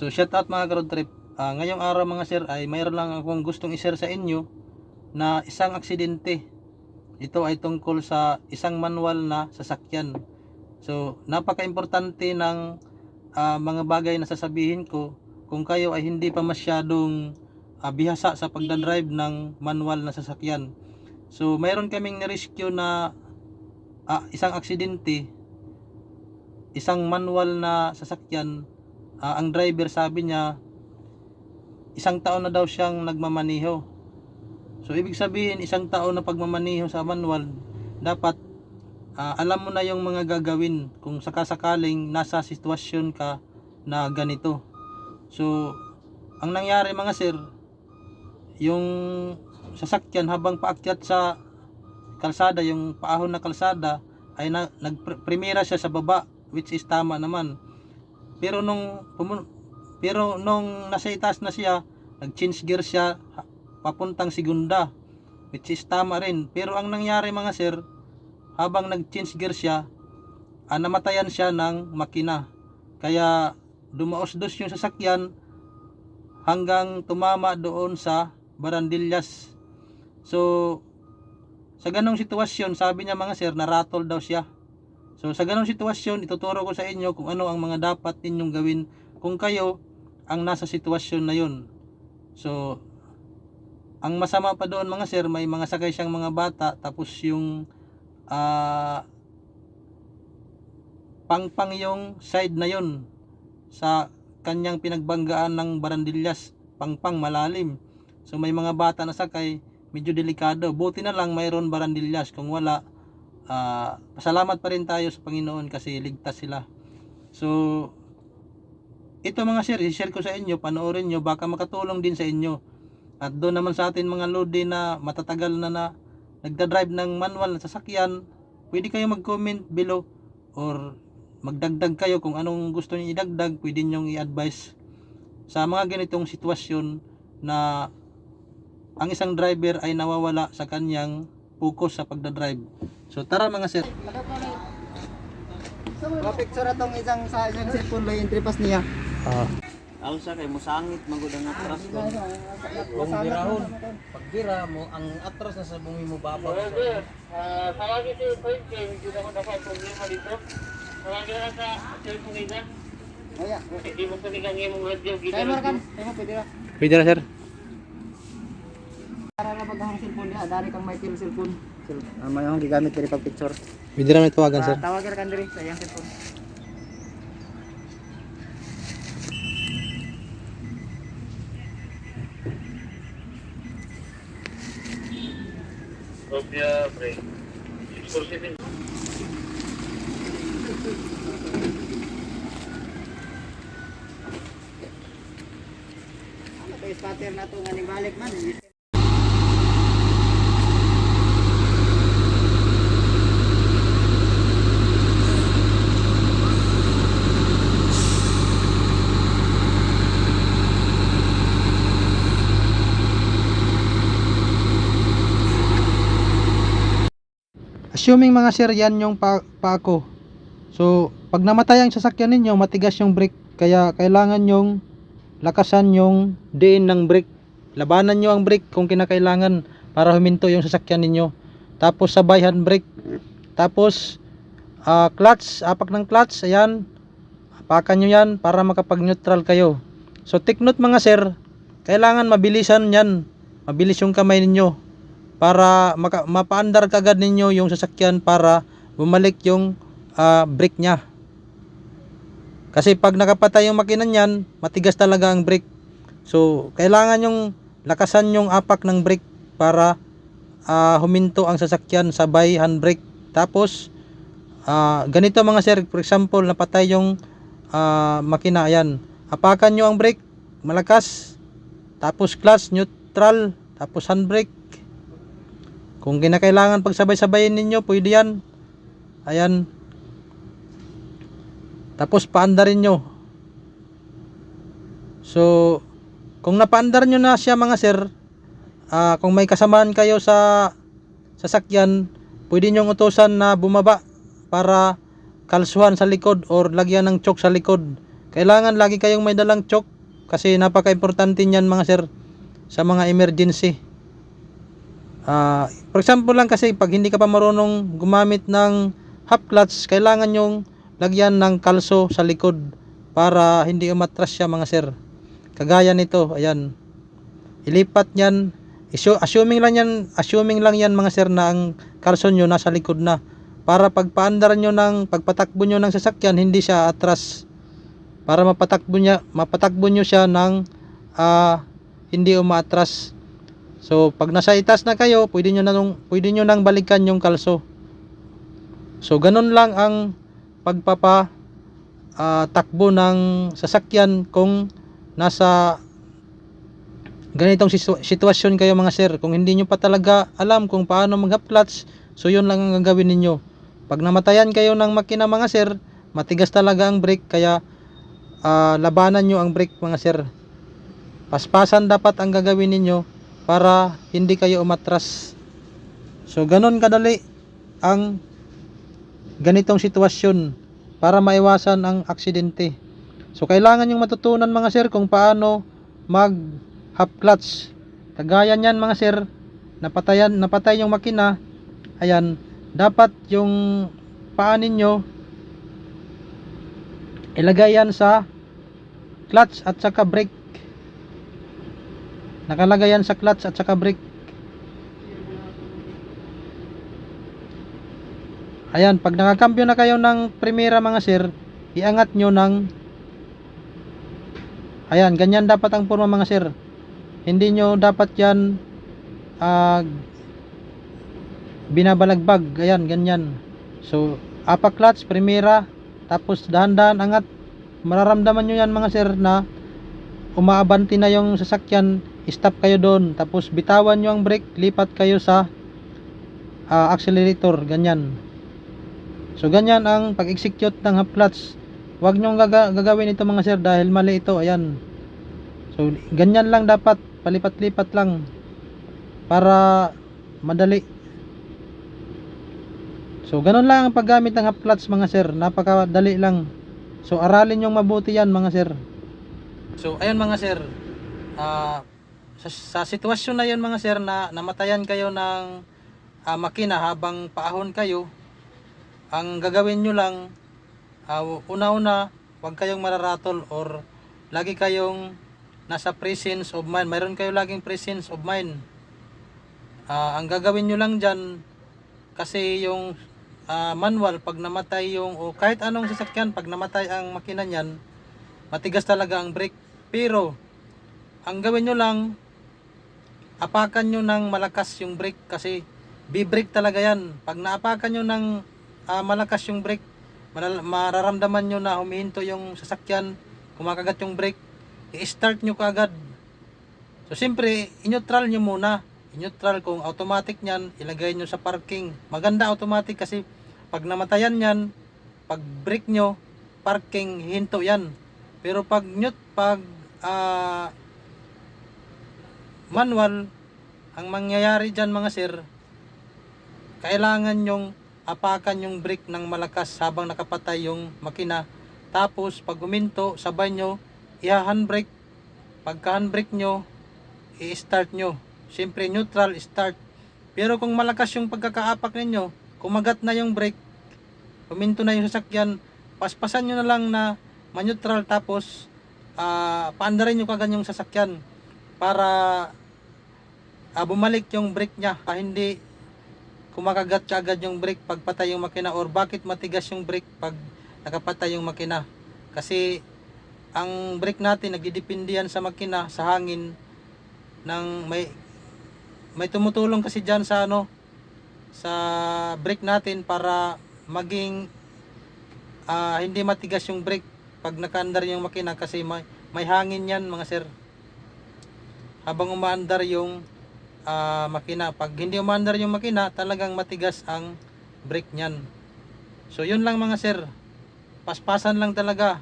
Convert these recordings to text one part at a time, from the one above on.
So shout out mga road trip. Ah, ngayong araw mga sir ay mayroon lang akong gustong i-share sa inyo na isang aksidente. Ito ay tungkol sa isang manual na sasakyan. So napaka-importante ng ah, mga bagay na sasabihin ko kung kayo ay hindi pa masyadong ah, bihasa sa pagdadrive ng manual na sasakyan. So mayroon kaming ni-rescue na ah, isang aksidente, isang manual na sasakyan Ah, ang driver sabi niya isang taon na daw siyang nagmamaniho. So ibig sabihin isang taon na pagmamaniho sa manual dapat ah, alam mo na yung mga gagawin kung sakasakaling nasa sitwasyon ka na ganito. So ang nangyari mga sir yung sasakyan habang paakyat sa kalsada yung paahon na kalsada ay na, nagprimera siya sa baba which is tama naman pero nung pero nung nasa itaas na siya, nag-change gear siya papuntang segunda, which is tama rin. Pero ang nangyari mga sir, habang nag-change gear siya, ah, namatayan siya ng makina. Kaya dumaos-dos yung sasakyan hanggang tumama doon sa barandillas. So, sa ganong sitwasyon, sabi niya mga sir, naratol daw siya. So sa ganong sitwasyon, ituturo ko sa inyo kung ano ang mga dapat ninyong gawin kung kayo ang nasa sitwasyon na yun. So ang masama pa doon mga sir, may mga sakay siyang mga bata tapos yung ah pangpang yung side na yun sa kanyang pinagbanggaan ng barandillas, pangpang malalim. So may mga bata na sakay, medyo delikado. Buti na lang mayroon barandillas, kung wala ah pasalamat pa rin tayo sa Panginoon kasi ligtas sila. So, ito mga sir, i-share ko sa inyo, panoorin nyo, baka makatulong din sa inyo. At doon naman sa atin mga lodi na matatagal na na nagda-drive ng manual na sasakyan, pwede kayo mag-comment below or magdagdag kayo kung anong gusto niyo idagdag, pwede niyo i-advise sa mga ganitong sitwasyon na ang isang driver ay nawawala sa kanyang focus sa pagdadrive. So tara mga sir. Mapicture atong isang sa isang cellphone lo yung tripas niya. Ah. Ako sa kay musangit magud ang atras ko. Kung birahon, pag bira mo, ang atras na sa bumi mo babaw. Tawagin si Point Game, hindi ako dapat problema dito. Tawagin na sa cellphone nila. Kaya, Hindi mo panigang imong radyo, kaya gina mo kan, kaya mo pwede ra. Pwede na sir. Para na pag ang cellphone niya, dari kang may kilo cellphone. Cell, uh, may akong gigamit diri pag picture. Pwede na may tawagan sir. Uh, tawagan kan diri sa iyang cellphone. Kopya, pre. 647. Ano kay spatter na to nga balik man. Assuming mga sir, yan yung pa pako. So, pag namatay ang sasakyan ninyo, matigas yung brake. Kaya kailangan yung lakasan yung diin ng brake. Labanan nyo ang brake kung kinakailangan para huminto yung sasakyan ninyo. Tapos sabay handbrake. Tapos ah, clutch, apak ng clutch, ayan. Apakan nyo yan para makapag-neutral kayo. So take note mga sir, kailangan mabilisan yan. Mabilis yung kamay ninyo para maka, mapaandar kagad ninyo yung sasakyan para bumalik yung ah, brake niya. Kasi pag nakapatay yung makina niyan, matigas talaga ang brake. So, kailangan yung lakasan yung apak ng brake para ah, huminto ang sasakyan sabay handbrake. Tapos, ah, ganito mga sir, for example, napatay yung ah, makina, ayan. Apakan nyo ang brake, malakas. Tapos clutch, neutral, tapos handbrake. Kung kinakailangan pagsabay-sabayin ninyo, pwede yan. Ayan. Tapos paandarin nyo. So, kung napaandar nyo na siya mga sir, ah, kung may kasamaan kayo sa sasakyan, pwede nyong utusan na bumaba para kalsuhan sa likod or lagyan ng choke sa likod kailangan lagi kayong may dalang chok kasi napaka-importante niyan mga sir sa mga emergency. Ah, for example lang kasi pag hindi ka pa marunong gumamit ng half clutch, kailangan yung lagyan ng kalso sa likod para hindi umatras siya mga sir. Kagaya nito, ayan. Ilipat niyan, assuming lang yan, assuming lang yan mga sir na ang kalso nyo nasa likod na. Para pagpaandar nyo ng, pagpatakbo nyo ng sasakyan, hindi siya atras. Para mapatakbo niya, mapatakbo nyo siya ng ah, hindi umaatras. So, pag nasa itas na kayo, pwede nyo na nung, pwede nyo nang balikan yung kalso. So, ganun lang ang pagpapa ah, takbo ng sasakyan kung nasa ganitong sitwasyon kayo mga sir. Kung hindi nyo pa talaga alam kung paano mag clutch, so yun lang ang gagawin ninyo. Pag namatayan kayo ng makina mga sir, matigas talaga ang brake kaya ah, labanan nyo ang brake mga sir. Paspasan dapat ang gagawin ninyo para hindi kayo umatras. So ganon kadali ang ganitong sitwasyon para maiwasan ang aksidente. So kailangan yung matutunan mga sir kung paano mag half clutch. Kagaya niyan mga sir, napatayan napatay yung makina. Ayan, dapat yung paa ninyo ilagay yan sa clutch at saka brake. Nakalagay yan sa clutch at saka brake. Ayan, pag nakakambyo na kayo ng primera mga sir, iangat nyo ng Ayan, ganyan dapat ang forma mga sir. Hindi nyo dapat yan ah, binabalagbag. Ayan, ganyan. So, apa clutch, primera, tapos dahan-dahan angat. Mararamdaman nyo yan mga sir na umaabanti na yung sasakyan, stop kayo doon. Tapos bitawan nyo ang brake, lipat kayo sa ah, accelerator, ganyan. So ganyan ang pag-execute ng half clutch. Huwag nyo gaga- gagawin ito mga sir dahil mali ito, ayan. So ganyan lang dapat, palipat-lipat lang para madali. So ganun lang ang paggamit ng half clutch mga sir, napakadali lang. So aralin yung mabuti yan mga sir. So ayun mga sir, ah, sa, sa sitwasyon na yun mga sir na namatayan kayo ng ah, makina habang paahon kayo, ang gagawin nyo lang, ah, una-una, huwag kayong mararatol or lagi kayong nasa presence of mind. Mayroon kayo laging presence of mind. Ah, ang gagawin nyo lang dyan, kasi yung ah, manual, pag namatay yung, o kahit anong sasakyan, pag namatay ang makina niyan, matigas talaga ang brake. Pero, ang gawin nyo lang, apakan nyo ng malakas yung brake kasi bibrake talaga yan. Pag naapakan nyo ng ah, malakas yung brake, mararamdaman nyo na humihinto yung sasakyan, kumakagat yung brake, i-start nyo kaagad. So, siyempre, in-neutral nyo muna. In-neutral kung automatic nyan, ilagay nyo sa parking. Maganda automatic kasi pag namatayan yan, pag brake nyo, parking, hinto yan. Pero pag pag ah, manual, ang mangyayari dyan mga sir, kailangan yung apakan yung brake ng malakas habang nakapatay yung makina. Tapos pag huminto, sabay nyo, i-handbrake. Pagka handbrake nyo, i-start nyo. Siyempre neutral, start. Pero kung malakas yung pagkakaapak ninyo, kumagat na yung brake, huminto na yung sasakyan, paspasan nyo na lang na ma-neutral tapos ah paandarin nyo kagad yung sasakyan para ah, bumalik yung brake niya. Pa hindi. Kumakagat kaagad yung brake pag patay yung makina or bakit matigas yung brake pag nakapatay yung makina? Kasi ang brake natin nagdidepende yan sa makina sa hangin ng may may tumutulong kasi diyan sa ano sa brake natin para maging ah, hindi matigas yung brake pag nakaandar yung makina kasi may, may hangin yan mga sir. Habang umaandar yung ah, makina. Pag hindi umaandar yung makina talagang matigas ang brake niyan. So yun lang mga sir. Paspasan lang talaga.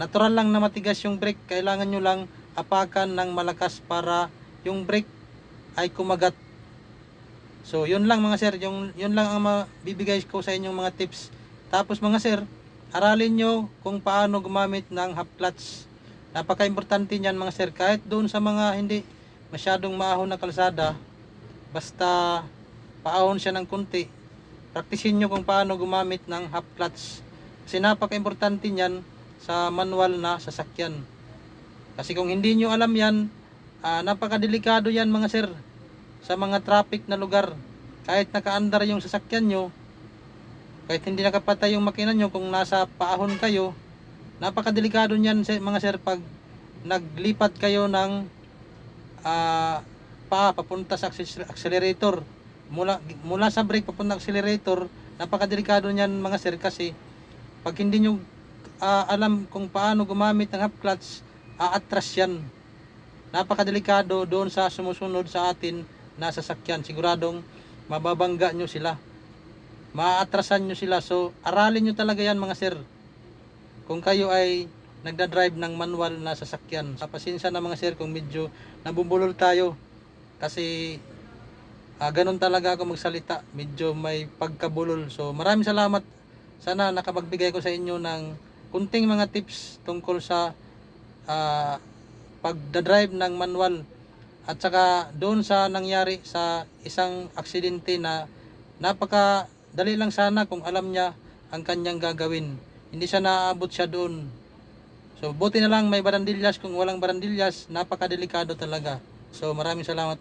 Natural lang na matigas yung brake. Kailangan nyo lang apakan ng malakas para yung brake ay kumagat. So yun lang mga sir. Yung, yun lang ang mabibigay ko sa inyong mga tips. Tapos mga sir aralin nyo kung paano gumamit ng half clutch. Napaka-importante niyan mga sir. Kahit doon sa mga hindi masyadong maahon na kalsada, basta paahon siya ng kunti, praktisin nyo kung paano gumamit ng half clutch. Kasi napaka-importante niyan sa manual na sasakyan. Kasi kung hindi nyo alam yan, ah, napakadelikado yan mga sir sa mga traffic na lugar. Kahit nakaandar yung sasakyan nyo, kahit hindi nakapatay yung makina nyo, kung nasa paahon kayo, napakadelikado niyan sir- mga sir pag naglipat kayo ng ah, pa papunta sa acce- accelerator. Mula mula sa brake papunta accelerator, napakadelikado niyan mga sir kasi pag hindi nyo ah, alam kung paano gumamit ng half clutch, aatras yan. Napakadelikado doon sa sumusunod sa atin na sasakyan. Siguradong mababangga nyo sila. Maatrasan nyo sila. So, aralin nyo talaga yan mga sir. Kung kayo ay nagda-drive ng manual na sasakyan. Sa pasensya na mga sir kung medyo nabubulol tayo. Kasi ah, ganun talaga ako magsalita. Medyo may pagkabulol. So, maraming salamat. Sana nakapagbigay ko sa inyo ng kunting mga tips tungkol sa ah, pagdadrive ng manual at saka doon sa nangyari sa isang aksidente na napaka dali lang sana kung alam niya ang kanyang gagawin hindi siya naaabot siya doon so buti na lang may barandilyas. Kung walang barandilyas napakadelikado talaga. So maraming salamat